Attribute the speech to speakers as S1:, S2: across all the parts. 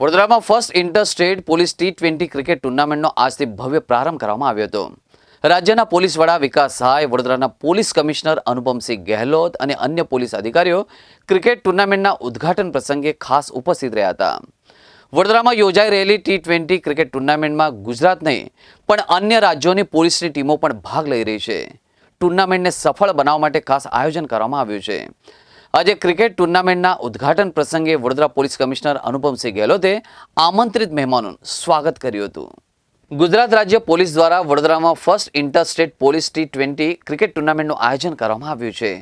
S1: વડોદરામાં first interstate police T twenty cricket ટુર્નામેન્ટનો આજથી ભવ્ય પ્રારંભ કરવામાં આવ્યો હતો. રાજ્યના પોલીસ વડા વિકાસ સહાય વડોદરાના પોલીસ કમિશનર અનુપમસિંહ ગેહલોત અને અન્ય પોલીસ અધિકારીઓ ક્રિકેટ ટુર્નામેન્ટના ઉદ્ઘાટન પ્રસંગે ખાસ ઉપસ્થિત રહ્યા હતા. વડોદરામાં યોજાઈ રહેલી ટી ટ્વેન્ટી ક્રિકેટ ટુર્નામેન્ટમાં ગુજરાત નહીં, પણ અન્ય રાજ્યોની પોલીસની ટીમો પણ ભાગ લઈ રહી છે. ટુર્નામેન્ટને સફળ બનાવવા માટે ખાસ આયોજન કરવામાં આવ્યું છે. આજે ક્રિકેટ ટુર્નામેન્ટના ઉદ્ઘાટન પ્રસંગે વડોદરા પોલીસ કમિશનર અનુપમસિંહ ગેહલોતે આમંત્રિત મહેમાનોનું સ્વાગત કર્યું હતું. ગુજરાત રાજ્ય પોલીસ દ્વારા વડોદરામાં first inter state police T twenty cricket ટુર્નામેન્ટનું આયોજન કરવામાં આવ્યું છે.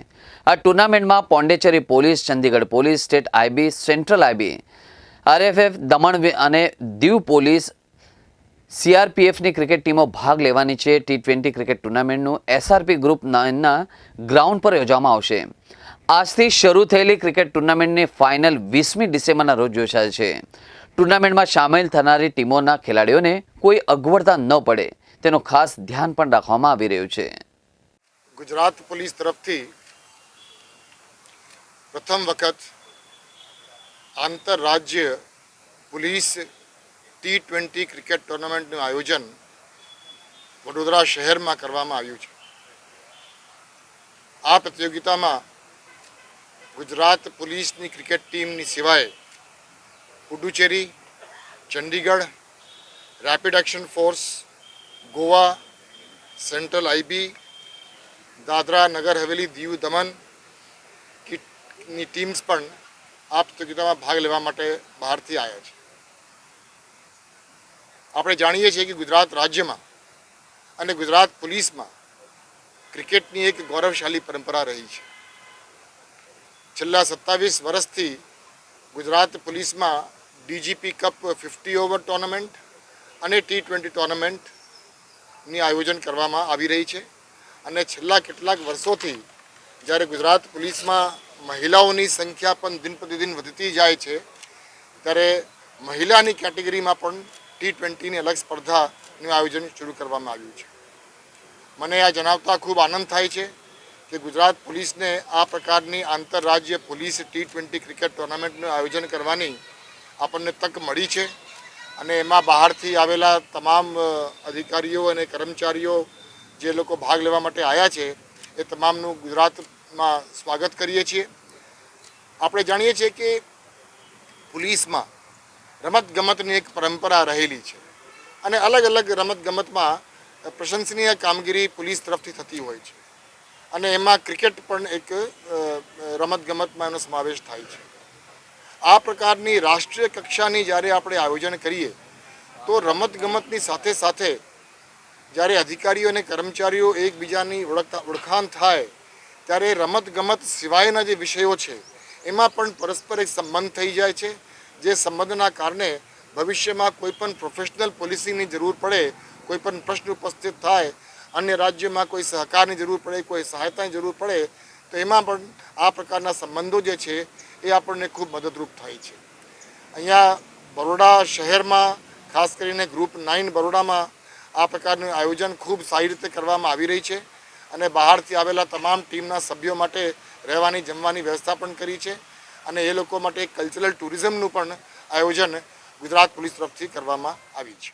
S1: આ ટુર્નામેન્ટમાં Pondicherry police, Chandigarh police, state IB, central IB, R, Daman F Diu police, સીઆરપીએફની cricket ટીમો ભાગ લેવાની છે. ટી ટ્વેન્ટી ક્રિકેટ ટુર્નામેન્ટનું એસઆરપી ગ્રુપ નાઇનના ગ્રાઉન્ડ પર યોજવામાં આવશે. આજથી શરૂ થયેલી ક્રિકેટ ટુર્નામેન્ટની ફાઇનલ વીસમી ડિસેમ્બરના રોજ યોજાય છે. ટુર્નામેન્ટમાં સામેલ થનારી ટીમોના ખેલાડીઓને કોઈ અગવડતા ન પડે, તેનું ખાસ ધ્યાન પણ રાખવામાં આવી રહ્યું છે.
S2: ગુજરાત પોલીસ તરફથી પ્રથમ વખત આંતરરાજ્ય પોલીસ ટી ટ્વેન્ટી ક્રિકેટ ટુર્નામેન્ટનું આયોજન વડોદરા શહેરમાં કરવામાં આવ્યું છે. આ પ્રતિયોગિતામાં ગુજરાત પોલીસની ક્રિકેટ ટીમની સિવાય Puducherry, Chandigarh rapid action force Goa central IB Dadra Nagar Haveli, Diu દમનની teams પણ આ પ્રતિયોગિતામાં ભાગ લેવા માટે બહારથી આવ્યા છે. આપણે જાણીએ છીએ કે ગુજરાત રાજ્યમાં અને ગુજરાત પોલીસમાં ક્રિકેટની એક ગૌરવશાળી પરંપરા રહી છે. છેલ્લા સત્તાવીસ વર્ષથી ગુજરાત પોલીસમાં DGP cup fifty over tournament અને ટી ટ્વેન્ટી ટુર્નામેન્ટની આયોજન કરવામાં આવી રહી છે. અને છેલ્લા કેટલાક વર્ષોથી જ્યારે ગુજરાત પોલીસમાં મહિલાઓની સંખ્યા પણ દિન પ્રતિદિન વધતી જાય છે, ત્યારે મહિલાની કેટેગરીમાં પણ ટી ટ્વેન્ટીની અલગ સ્પર્ધાનું આયોજન શરૂ કરવામાં આવ્યું છે. મને આ જણાવતા ખૂબ આનંદ થાય છે. કે ગુજરાત પોલીસને આ પ્રકારની આંતરરાજ્ય પોલીસ ટી ટ્વેન્ટી ક્રિકેટ ટુર્નામેન્ટનું આયોજન કરવાની આપણને તક મળી છે. અને એમાં બહારથી આવેલા તમામ અધિકારીઓ અને કર્મચારીઓ જે લોકો ભાગ લેવા માટે આવ્યા છે, એ તમામનું ગુજરાતમાં સ્વાગત કરીએ છીએ. આપણે જાણીએ છીએ કે પોલીસમાં રમતગમતની એક પરંપરા રહેલી છે. અને અલગ અલગ રમતગમતમાં પ્રશંસનીય કામગીરી પોલીસ તરફથી થતી હોય છે. અને એમાં ક્રિકેટ પણ એક રમતગમતમાં એનો સમાવેશ થાય છે. આ પ્રકારની રાષ્ટ્રીય કક્ષાની જ્યારે આપણે આયોજન કરીએ, તો રમતગમતની સાથે સાથે જ્યારે અધિકારીઓ અને કર્મચારીઓ એકબીજાની ઓળખતા, ઓળખાણ થાય, ત્યારે રમતગમત સિવાયના જે વિષયો છે, એમાં પણ પરસ્પર એક સંબંધ થઈ જાય છે, જે સંબંધના કારણે ભવિષ્યમાં કોઈ પણ પ્રોફેશનલ પોલિસીની જરૂર પડે, કોઈ પણ પ્રશ્ન ઉપસ્થિત થાય અન્ય રાજ્યમાં કોઈ સહકારની જરૂર પડે, કોઈ સહાયતાની જરૂર પડે, તો એમાં પણ આ પ્રકારના સંબંધો જે છે એ આપણને ખૂબ મદદરૂપ થાય છે. અહીંયા બરોડા શહેરમાં, ખાસ કરીને ગ્રુપ નાઇન બરોડામાં આ પ્રકારનું આયોજન ખૂબ સારી રીતે કરવામાં આવી રહી છે અને બહારથી આવેલા તમામ ટીમના સભ્યો માટે રહેવાની, જમવાની વ્યવસ્થા પણ કરી છે અને એ લોકો માટે કલ્ચરલ ટુરિઝમનું પણ આયોજન ગુજરાત પોલીસ તરફથી કરવામાં આવી છે.